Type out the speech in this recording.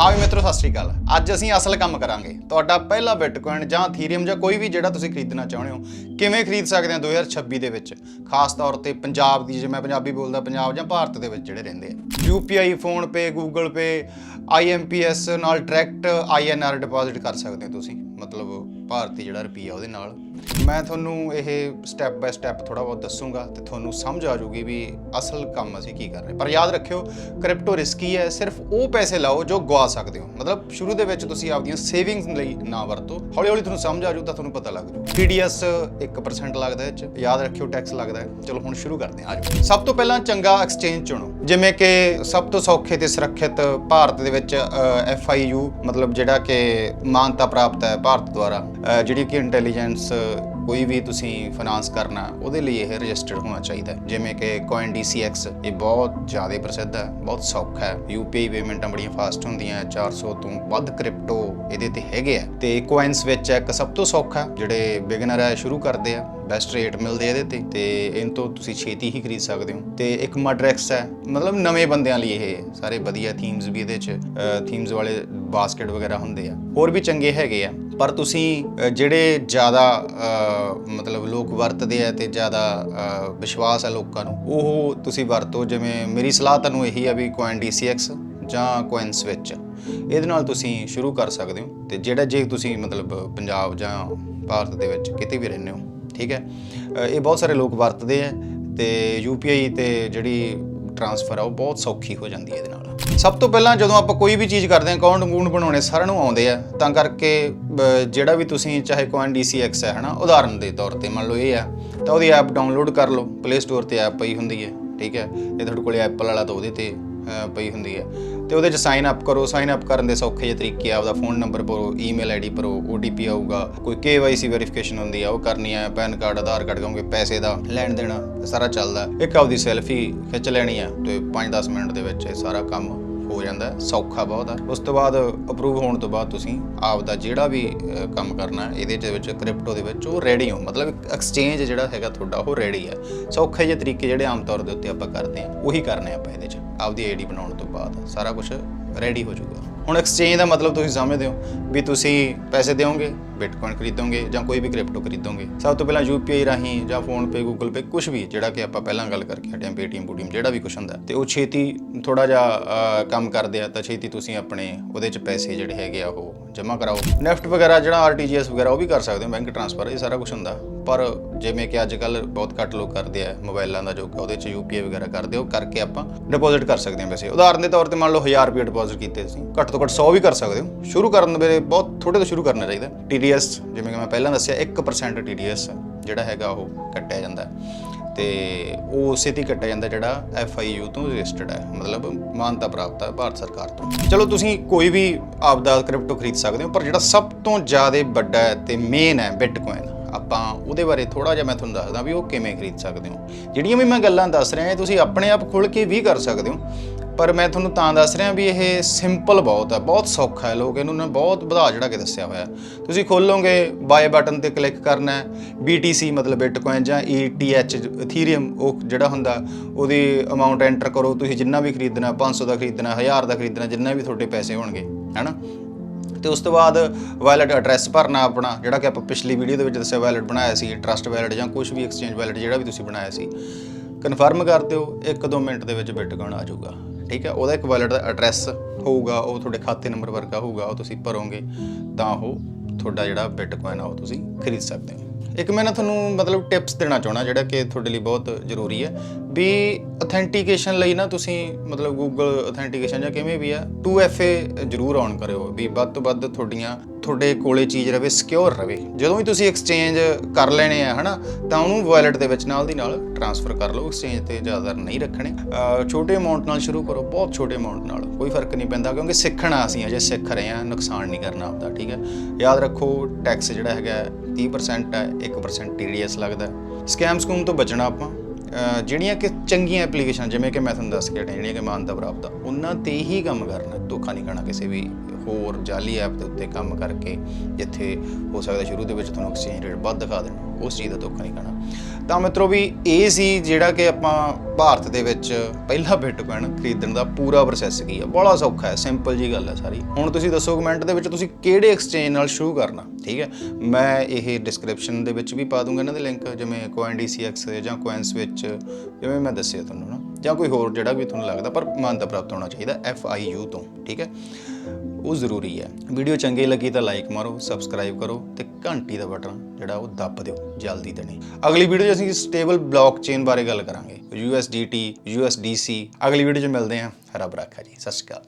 ਹਾਂ ਵੀ ਮਿੱਤਰੋ, ਸਤਿ ਸ਼੍ਰੀ ਅਕਾਲ। ਅੱਜ ਅਸੀਂ ਅਸਲ ਕੰਮ ਕਰਾਂਗੇ। ਤੁਹਾਡਾ ਪਹਿਲਾ ਬਿਟਕੋਇਨ ਜਾਂ ਥੀਰੀਅਮ ਜਾਂ ਕੋਈ ਵੀ ਜਿਹੜਾ ਤੁਸੀਂ ਖਰੀਦਣਾ ਚਾਹੁੰਦੇ ਹੋ, ਕਿਵੇਂ ਖਰੀਦ ਸਕਦੇ ਹੋ 2026 ਦੇ ਵਿੱਚ? ਖਾਸ ਤੌਰ ਤੇ ਪੰਜਾਬ ਦੀ ਜੇ ਮੈਂ ਪੰਜਾਬੀ ਬੋਲਦਾ, ਪੰਜਾਬ ਜਾਂ ਭਾਰਤ ਦੇ ਵਿੱਚ ਜਿਹੜੇ ਰਹਿੰਦੇ ਆ। UPI PhonePe Google Pay IMPS ਨਾਲ ਡਾਇਰੈਕਟ ਆਈਐਨਆਰ ਡਿਪੋਜ਼ਿਟ ਕਰ ਸਕਦੇ ਹੋ ਤੁਸੀਂ। ਮਤਲਬ ਭਾਰਤੀ ਜਿਹੜਾ ਰੁਪਈਆ ਉਹਦੇ ਨਾਲ। ਮੈਂ ਤੁਹਾਨੂੰ ਇਹ ਸਟੈਪ ਬਾਏ ਸਟੈਪ ਥੋੜਾ ਬਹੁਤ ਦੱਸੂਗਾ ਤੇ ਤੁਹਾਨੂੰ ਸਮਝ ਆ ਜਾਊਗੀ ਵੀ ਅਸਲ ਕੰਮ ਅਸੀਂ ਕੀ ਕਰ ਰਹੇ ਪਰ ਯਾਦ ਰੱਖਿਓ ਕ੍ਰਿਪਟੋ ਰਿਸਕੀ ਹੈ, ਸਿਰਫ ਉਹ ਪੈਸੇ ਲਾਓ ਜੋ ਗਵਾ ਸਕਦੇ ਹੋ। ਮਤਲਬ ਸ਼ੁਰੂ ਦੇ ਵਿੱਚ ਤੁਸੀਂ ਆਪਦੀਆਂ ਸੇਵਿੰਗਸ ਲਈ ਨਾ ਵਰਤੋ। ਹੌਲੀ ਹੌਲੀ ਤੁਹਾਨੂੰ ਸਮਝ ਆ ਜਾਊ ਤਾਂ ਤੁਹਾਨੂੰ ਪਤਾ ਲੱਗ ਜਾਊ। TDS 1% ਲੱਗਦਾ ਇਹ ਚ। ਯਾਦ ਰੱਖਿਓ ਟੈਕਸ ਲੱਗਦਾ ਹੈ। ਚਲੋ ਹੁਣ ਸ਼ੁਰੂ ਕਰਦੇ ਹਾਂ ਆਜੋ ਸਭ ਤੋਂ ਪਹਿਲਾਂ ਚੰਗਾ ਐਕਸਚੇਂਜ ਚੁਣੋ। ਜਿਵੇਂ ਕਿ ਸਭ ਤੋਂ ਸੌਖੇ ਤੇ ਸੁਰੱਖਿਅਤ ਭਾਰਤ ਦੇ ਵਿੱਚ FIU, ਮਤਲਬ ਜਿਹੜਾ ਕਿ ਮਾਨਤਾ ਪ੍ਰਾਪਤ ਹੈ ਭਾਰਤ ਦੁਆਰਾ। ਜਿਹੜੀ ਕਿ ਇੰਟੈਲੀਜੈਂਸ ਕੋਈ ਵੀ ਤੁਸੀਂ ਫਾਈਨਾਂਸ ਕਰਨਾ ਉਹਦੇ ਲਈ ਇਹ ਰਜਿਸਟਰਡ ਹੋਣਾ ਚਾਹੀਦਾ ਜਿਵੇਂ ਕਿ ਕੋਇਨ CoinDCX ਇਹ ਬਹੁਤ ਜ਼ਿਆਦਾ ਪ੍ਰਸਿੱਧ ਹੈ ਬਹੁਤ ਸੌਖਾ ਹੈ। UPI ਪੇਮੈਂਟਾਂ ਬੜੀਆਂ ਫਾਸਟ ਹੁੰਦੀਆਂ ਹੈ, 400 ਤੋਂ ਵੱਧ ਕ੍ਰਿਪਟੋ ਇਹਦੇ ਤੇ ਹੈਗੇ ਆ। ਤੇ ਕੋਇਨਸ ਵਿੱਚ ਇੱਕ ਸਭ ਤੋਂ ਸੌਖਾ ਜਿਹੜੇ ਬਿਗਨਰ ਹੈ ਸ਼ੁਰੂ ਕਰਦੇ ਆ। ਬੈਸਟ ਰੇਟ ਮਿਲਦੇ ਆ ਇਹਦੇ ਤੇ ਤੇ ਇਹਨਾਂ ਤੋਂ ਤੁਸੀਂ ਛੇਤੀ ਹੀ ਖਰੀਦ ਸਕਦੇ ਹੋ। ਤੇ ਇੱਕ ਮਡਰੈਕਸ ਹੈ ਮਤਲਬ ਨਵੇਂ ਬੰਦਿਆਂ ਲਈ ਇਹ ਸਾਰੇ ਵਧੀਆ ਥੀਮਸ ਵੀ ਇਹਦੇ ਚ ਥੀਮਸ ਵਾਲੇ ਬਾਸਕਟ ਵਗੈਰਾ ਹੁੰਦੇ ਆ। ਹੋਰ ਵੀ ਚੰਗੇ ਹੈਗੇ ਆ। ਪਰ ਤੁਸੀਂ ਜਿਹੜੇ ਜ਼ਿਆਦਾ ਮਤਲਬ ਲੋਕ ਵਰਤਦੇ ਆ ਤੇ ਜ਼ਿਆਦਾ ਵਿਸ਼ਵਾਸ ਹੈ ਲੋਕਾਂ ਨੂੰ, ਉਹ ਤੁਸੀਂ ਵਰਤੋ। ਜਿਵੇਂ ਮੇਰੀ ਸਲਾਹ ਤੁਹਾਨੂੰ ਇਹੀ ਆ ਵੀ CoinDCX ਜਾਂ ਕੋਇਨਸ ਵਿੱਚ ਇਹਦੇ ਨਾਲ ਤੁਸੀਂ ਸ਼ੁਰੂ ਕਰ ਸਕਦੇ ਹੋ ਤੇ ਜਿਹੜਾ ਜੇ ਤੁਸੀਂ ਮਤਲਬ ਪੰਜਾਬ ਜਾਂ ਭਾਰਤ ਦੇ ਵਿੱਚ ਕਿਤੇ ਵੀ ਰਹਿੰਦੇ ਹੋ, ਠੀਕ ਹੈ? ਇਹ ਬਹੁਤ ਸਾਰੇ ਲੋਕ ਵਰਤਦੇ ਆ ਤੇ UPI ਤੇ ਜਿਹੜੀ ਟਰਾਂਸਫਰ ਆ, ਉਹ ਬਹੁਤ ਸੌਖੀ ਹੋ ਜਾਂਦੀ ਹੈ ਇਹਦੇ ਨਾਲ। ਸਭ ਤੋਂ ਪਹਿਲਾਂ ਜਦੋਂ ਆਪਾਂ ਕੋਈ ਵੀ ਚੀਜ਼ ਕਰਦੇ ਹਾਂ ਅਕਾਊਂਟ ਅਕਾਊਂਟ ਬਣਾਉਣੇ ਸਾਰਿਆਂ ਨੂੰ ਆਉਂਦੇ ਆ, ਤਾਂ ਕਰਕੇ ਜਿਹੜਾ ਵੀ ਤੁਸੀਂ ਚਾਹੇ ਕੋਇਨ DCX ਹੈ, ਹਨਾ, ਉਦਾਹਰਨ ਦੇ ਤੌਰ ਤੇ ਮੰਨ ਲਓ ਇਹ ਆ, ਤਾਂ ਉਹਦੀ ਐਪ ਡਾਊਨਲੋਡ ਕਰ ਲਓ। ਪਲੇ ਸਟੋਰ ਤੇ ਐਪ ਪਈ ਹੁੰਦੀ ਹੈ, ਠੀਕ ਹੈ ਇਹ ਤੁਹਾਡੇ ਕੋਲੇ ਐਪਲ ਵਾਲਾ ਤਾਂ ਉਹਦੇ ਤੇ ਪਈ ਹੁੰਦੀ ਹੈ। ਤੇ ਉਹਦੇ ਚ ਸਾਈਨ ਅਪ ਕਰੋ ਸਾਈਨ ਅਪ ਕਰਨ ਦੇ ਸੌਖੇ ਜਿਹੇ ਤਰੀਕੇ ਆ, ਆਪਦਾ ਫੋਨ ਨੰਬਰ ਭਰੋ ਈਮੇਲ ਆਈਡੀ ਭਰੋ OTP ਆਊਗਾ, ਕੋਈ KYC ਵੈਰੀਫਿਕੇਸ਼ਨ ਹੁੰਦੀ ਆ, ਉਹ ਕਰਨੀ ਆ, ਪੈਨ ਕਾਰਡ, ਆਧਾਰ ਕਾਰਡ, ਕਿਉਂਕਿ ਪੈਸੇ ਦਾ ਲੈਣ ਦੇਣਾ ਸਾਰਾ ਚੱਲਦਾ। ਇੱਕ ਆਪਦੀ ਸੈਲਫੀ ਖਿੱਚ ਲੈਣੀ ਆ ਤੇ 5-10 ਮਿੰਟ ਦੇ ਵਿੱਚ ਇਹ ਸਾਰਾ ਕੰਮ ਹੋ ਜਾਂਦਾ, ਸੌਖਾ ਬਹੁਤ ਆ। ਉਸ ਤੋਂ ਬਾਅਦ ਅਪਰੂਵ ਹੋਣ ਤੋਂ ਬਾਅਦ ਤੁਸੀਂ ਆਪ ਦਾ ਜਿਹੜਾ ਵੀ ਕੰਮ ਕਰਨਾ, ਇਹਦੇ ਦੇ ਵਿੱਚ ਕ੍ਰਿਪਟੋ ਦੇ ਵਿੱਚ ਉਹ ਰੈਡੀ ਹੋ। ਮਤਲਬ ਐਕਸਚੇਂਜ ਜਿਹੜਾ ਹੈਗਾ ਤੁਹਾਡਾ, ਉਹ ਰੈਡੀ ਹੈ ਸੌਖੇ ਜਿਹੇ ਤਰੀਕੇ ਜਿਹੜੇ ਆਮ ਤੌਰ ਦੇ ਉੱਤੇ ਆਪਾਂ ਕਰਦੇ ਆ, ਉਹੀ ਕਰਨੇ ਆਪਾਂ ਇਹਦੇ 'ਚ, ਆਪਦੀ ਆਈਡੀ ਬਣਾਉਣ ਤੋਂ ਬਾਅਦ। ਸਾਰਾ ਕੁਝ ਰੈਡੀ ਹੋ ਜਾਊਗਾ। ਹੁਣ ਐਕਸਚੇਂਜ ਦਾ ਮਤਲਬ ਤੁਸੀਂ ਸਮਝਦੇ ਹੋ ਵੀ ਤੁਸੀਂ ਪੈਸੇ ਦਿਓਗੇ ਬਿਟਕੋਇਨ ਖਰੀਦੋਗੇ ਜਾਂ ਕੋਈ ਵੀ ਕ੍ਰਿਪਟੋ ਖਰੀਦੋਗੇ। ਸਭ ਤੋਂ ਪਹਿਲਾਂ UPI ਰਾਹੀਂ ਜਾਂ ਫੋਨ ਪੇ ਗੂਗਲ ਪੇ ਕੁਝ ਵੀ, ਜਿਹੜਾ ਕਿ ਆਪਾਂ ਪਹਿਲਾਂ ਗੱਲ ਕਰਕੇ ਹਟੇ ਹਾਂ, Paytm Paytm, ਜਿਹੜਾ ਵੀ ਕੁਝ ਹੁੰਦਾ। ਤੇ ਉਹ ਛੇਤੀ ਥੋੜਾ ਜਿਹਾ ਕੰਮ ਕਰਦੇ ਆ, ਤਾਂ ਛੇਤੀ ਤੁਸੀਂ ਆਪਣੇ ਉਹਦੇ ਚ ਪੈਸੇ ਜਿਹੜੇ ਹੈਗੇ ਆ ਉਹ ਜਮ੍ਹਾਂ ਕਰਾਓ। ਨੈਫਟ ਵਗੈਰਾ ਜਿਹੜਾ RTGS ਵਗੈਰਾ, ਉਹ ਵੀ ਕਰ ਸਕਦੇ ਹੋ, ਬੈਂਕ ਟ੍ਰਾਂਸਫਰ, ਇਹ ਸਾਰਾ ਕੁਝ ਹੁੰਦਾ। ਪਰ ਜਿਵੇਂ ਕਿ ਅੱਜ ਕੱਲ ਬਹੁਤ ਘੱਟ ਲੋਕ ਕਰਦੇ ਆ ਮੋਬਾਈਲਾਂ ਦਾ ਜੋ ਕਿ ਉਹਦੇ ਚ UPI ਵਗੈਰਾ ਕਰਦੇ ਹੋ ਕਰਕੇ ਆਪਾਂ ਡਿਪੋਜ਼ਿਟ ਕਰ ਸਕਦੇ ਹਾਂ ਵੈਸੇ। ਉਦਾਹਰਨ ਦੇ ਤੌਰ ਤੇ ਮੰਨ ਲਓ 1000 ਰੁਪਏ ਡਿਪੋਜ਼ਿਟ ਕੀਤੇ ਤੁਸੀਂ, ਘੱਟ ਤੋਂ ਘੱਟ 100 ਵੀ ਕਰ ਸਕਦੇ ਹੋ। ਸ਼ੁਰੂ ਕਰਨ ਵੇਲੇ ਬਹੁਤ ਥੋੜੇ ਤੋਂ ਸ਼ੁਰੂ ਕਰਨਾ ਚਾਹੀਦਾ। TDS ਜਿਵੇਂ ਕਿ ਮੈਂ ਪਹਿਲਾਂ ਦੱਸਿਆ 1% TDS ਜਿਹੜਾ ਹੈਗਾ ਉਹ ਕੱਟਿਆ ਜਾਂਦਾ। ਤੇ ਉਹ ਉਸੇ ਤੇ ਕੱਟਿਆ ਜਾਂਦਾ ਜਿਹੜਾ ਐੱਫ ਆਈ ਯੂ ਤੋਂ ਰਜਿਸਟਰਡ ਹੈ। ਮਤਲਬ ਮਾਨਤਾ ਪ੍ਰਾਪਤ ਹੈ ਭਾਰਤ ਸਰਕਾਰ ਤੋਂ। ਚਲੋ ਤੁਸੀਂ ਕੋਈ ਵੀ ਆਪਦਾ ਕ੍ਰਿਪਟੋ ਖਰੀਦ ਸਕਦੇ ਹੋ, ਪਰ ਜਿਹੜਾ ਸਭ ਤੋਂ ਜ਼ਿਆਦਾ ਵੱਡਾ ਹੈ ਤੇ ਮੇਨ ਹੈ ਬਿਟਕੋਇਨ ਆਪਾਂ ਉਹਦੇ ਬਾਰੇ ਥੋੜਾ ਜਿਹਾ ਮੈਂ ਤੁਹਾਨੂੰ ਦੱਸਦਾ ਵੀ ਉਹ ਕਿਵੇਂ ਖਰੀਦ ਸਕਦੇ ਹੋ। ਜਿਹੜੀਆਂ ਵੀ ਮੈਂ ਗੱਲਾਂ ਦੱਸ ਰਿਹਾ, ਇਹ ਤੁਸੀਂ ਆਪਣੇ ਆਪ ਖੁੱਲ ਕੇ ਵੀ ਕਰ ਸਕਦੇ ਹੋ। ਪਰ ਮੈਂ ਤੁਹਾਨੂੰ ਤਾਂ ਦੱਸ ਰਿਹਾ ਵੀ ਇਹ ਸਿੰਪਲ ਬਹੁਤ ਹੈ, ਬਹੁਤ ਸੌਖਾ ਹੈ, ਲੋਕ ਇਹਨੂੰ ਨਾ ਬਹੁਤ ਵਧਾ ਜਿਹੜਾ ਕੇ ਦੱਸਿਆ ਹੋਇਆ ਤੁਸੀਂ ਖੋਲੋਗੇ ਬਾਏ ਬਟਨ ਤੇ ਕਲਿੱਕ ਕਰਨਾ ਹੈ BTC ਮਤਲਬ ਬਿਟਕੋਇਨ ਜਾਂ ETH ਇਥੀਰੀਅਮ ਉਹ ਜਿਹੜਾ ਹੁੰਦਾ, ਉਹਦੀ ਅਮਾਉਂਟ ਐਂਟਰ ਕਰੋ, ਤੁਸੀਂ ਜਿੰਨਾ ਵੀ ਖਰੀਦਣਾ 500 ਦਾ ਖਰੀਦਣਾ 1000 ਦਾ ਖਰੀਦਣਾ, ਜਿੰਨਾ ਵੀ ਤੁਹਾਡੇ ਪੈਸੇ ਹੋਣਗੇ, ਹੈਨਾ? ਤੇ ਉਸ ਤੋਂ ਬਾਅਦ ਵਾਇਲਟ ਐਡਰੈਸ ਭਰਨਾ ਆਪਣਾ, ਜਿਹੜਾ ਕਿ ਆਪਾਂ ਪਿਛਲੀ ਵੀਡੀਓ ਦੇ ਵਿੱਚ ਦੱਸਿਆ ਵਾਇਲਟ ਬਣਾਇਆ ਸੀ ਟਰਸਟ ਵਾਇਲਟ ਜਾਂ ਕੁਝ ਵੀ ਐਕਸਚੇਂਜ ਵਾਇਲਟ ਜਿਹੜਾ ਵੀ ਤੁਸੀਂ ਬਣਾਇਆ ਸੀ। ਕਨਫਰਮ ਕਰ ਦਿਓ 1-2 ਮਿੰਟ ਦੇ ਵਿੱਚ ਬਿਟਕੋਇਨ ਆ ਜਾਊਗਾ। ਠੀਕ ਹੈ, ਉਹਦਾ ਇੱਕ ਵਾਇਲਟ ਦਾ ਐਡਰੈਸ ਹੋਊਗਾ, ਉਹ ਤੁਹਾਡੇ ਖਾਤੇ ਨੰਬਰ ਵਰਗਾ ਹੋਊਗਾ, ਉਹ ਤੁਸੀਂ ਭਰੋਗੇ, ਤਾਂ ਉਹ ਤੁਹਾਡਾ ਜਿਹੜਾ ਬਿਟਕੋਇਨ ਆ, ਉਹ ਤੁਸੀਂ ਖਰੀਦ ਸਕਦੇ ਹੋ। ਇੱਕ ਮੈਂ ਨਾ ਤੁਹਾਨੂੰ ਮਤਲਬ ਟਿਪਸ ਦੇਣਾ ਚਾਹਣਾ ਜਿਹੜਾ ਕਿ ਤੁਹਾਡੇ ਲਈ ਬਹੁਤ ਜ਼ਰੂਰੀ ਹੈ ਵੀ ਅਥੈਂਟੀਕੇਸ਼ਨ ਲਈ ਨਾ ਤੁਸੀਂ ਮਤਲਬ Google ਅਥੈਂਟੀਕੇਸ਼ਨ ਜਾਂ ਕਿਵੇਂ ਵੀ ਆ 2FA ਜ਼ਰੂਰ ਔਨ ਕਰਿਓ ਵੀ ਵੱਧ ਤੋਂ ਵੱਧ ਤੁਹਾਡੀਆਂ, ਤੁਹਾਡੇ ਕੋਲੇ ਚੀਜ਼ ਰਵੇ ਸਿਕਿਉਰ ਰਵੇ। ਜਦੋਂ ਵੀ ਤੁਸੀਂ ਐਕਸਚੇਂਜ ਕਰ ਲੈਣੇ ਆ, ਹਨਾ, ਤਾਂ ਉਹਨੂੰ ਵਾਇਲਟ ਦੇ ਵਿੱਚ ਨਾਲ ਦੀ ਨਾਲ ਟ੍ਰਾਂਸਫਰ ਕਰ ਲਓ ਐਕਸਚੇਂਜ ਤੇ ਜ਼ਿਆਦਾ ਨਹੀਂ ਰੱਖਣੇ। ਛੋਟੇ ਅਮਾਉਂਟ ਨਾਲ ਸ਼ੁਰੂ ਕਰੋ, ਬਹੁਤ ਛੋਟੇ ਅਮਾਉਂਟ ਨਾਲ, ਕੋਈ ਫ਼ਰਕ ਨਹੀਂ ਪੈਂਦਾ, ਕਿਉਂਕਿ ਸਿੱਖਣਾ ਅਸੀਂ ਅਜੇ ਸਿੱਖ ਰਹੇ ਹਾਂ ਨੁਕਸਾਨ ਨਹੀਂ ਕਰਨਾ ਆਪਦਾ, ਠੀਕ ਹੈ ਯਾਦ ਰੱਖੋ ਟੈਕਸ ਜਿਹੜਾ ਹੈਗਾ 30% ਹੈ 1% TDS ਲੱਗਦਾ। ਸਕੈਮ ਸਕੂਮ ਤੋਂ ਬਚਣਾ ਆਪਾਂ। ਜਿਹੜੀਆਂ ਕਿ ਚੰਗੀਆਂ ਐਪਲੀਕੇਸ਼ਨ ਜਿਵੇਂ ਕਿ ਮੈਂ ਤੁਹਾਨੂੰ ਦੱਸ ਕੇ ਹਟਿਆ, ਜਿਹੜੀਆਂ ਕਿ ਮਾਨਤਾ ਪ੍ਰਾਪਤ ਆ। ਉਹਨਾਂ ਤੇ ਹੀ ਕੰਮ ਕਰਨਾ, ਧੋਖਾ ਨਹੀਂ ਕਰਨਾ ਕਿਸੇ ਵੀ ਹੋਰ ਜਾਲੀ ਐਪ ਦੇ ਉੱਤੇ ਕੰਮ ਕਰਕੇ, ਜਿੱਥੇ ਹੋ ਸਕਦਾ ਸ਼ੁਰੂ ਦੇ ਵਿੱਚ ਤੁਹਾਨੂੰ ਐਕਸਚੇਂਜ ਰੇਟ ਵੱਧ ਦਿਖਾ ਦੇਣ, ਉਸ ਚੀਜ਼ ਦਾ ਧੋਖਾ ਨਹੀਂ ਖਾਣਾ। ਤਾਂ ਮਿੱਤਰੋ ਵੀ ਇਹ ਸੀ ਜਿਹੜਾ ਕਿ ਆਪਾਂ ਭਾਰਤ ਦੇ ਵਿੱਚ ਪਹਿਲਾ ਬਿਟਕੋਇਨ ਖਰੀਦਣ ਦਾ ਪੂਰਾ ਪ੍ਰੋਸੈਸ ਕੀ ਆ। ਬੜਾ ਸੌਖਾ ਹੈ ਸਿੰਪਲ ਜੀ ਗੱਲ ਹੈ ਸਾਰੀ। ਹੁਣ ਤੁਸੀਂ ਦੱਸੋ ਕਮੈਂਟ ਦੇ ਵਿੱਚ ਤੁਸੀਂ ਕਿਹੜੇ ਐਕਸਚੇਂਜ ਨਾਲ ਸ਼ੁਰੂ ਕਰਨਾ, ਠੀਕ ਹੈ? ਮੈਂ ਇਹ ਡਿਸਕ੍ਰਿਪਸ਼ਨ ਦੇ ਵਿੱਚ ਵੀ ਪਾ ਦੂੰਗਾ ਇਹਨਾਂ ਦੇ ਲਿੰਕ ਜਿਵੇਂ CoinDCX ਜਾਂ CoinSwitch ਜਿਵੇਂ ਮੈਂ ਦੱਸਿਆ ਤੁਹਾਨੂੰ ਨਾ। ਜਾਂ ਕੋਈ ਹੋਰ ਜਿਹੜਾ ਵੀ ਤੁਹਾਨੂੰ ਲੱਗਦਾ, ਪਰ ਮਾਨਤਾ ਪ੍ਰਾਪਤ ਹੋਣਾ ਚਾਹੀਦਾ ਐੱਫ ਆਈ ਯੂ ਤੋਂ, ਠੀਕ ਹੈ? ਉਹ ਜ਼ਰੂਰੀ ਹੈ। ਵੀਡੀਓ ਚੰਗੀ ਲੱਗੀ ਤਾਂ ਲਾਈਕ ਮਾਰੋ ਸਬਸਕ੍ਰਾਈਬ ਕਰੋ ਤੇ ਘੰਟੀ ਦਾ ਬਟਨ ਜਿਹੜਾ ਉਹ ਦੱਬ ਦਿਓ ਜਲਦੀ ਦੇਣੀ ਅਗਲੀ ਵੀਡੀਓ 'ਚ ਅਸੀਂ ਸਟੇਬਲ ਬਲੌਕਚੇਨ ਬਾਰੇ ਗੱਲ ਕਰਾਂਗੇ। USDT USDC ਅਗਲੀ ਵੀਡੀਓ 'ਚ ਮਿਲਦੇ ਹਾਂ। ਰੱਬ ਰਾਖਾ ਜੀ। ਸਤਿ ਸ਼੍ਰੀ ਅਕਾਲ।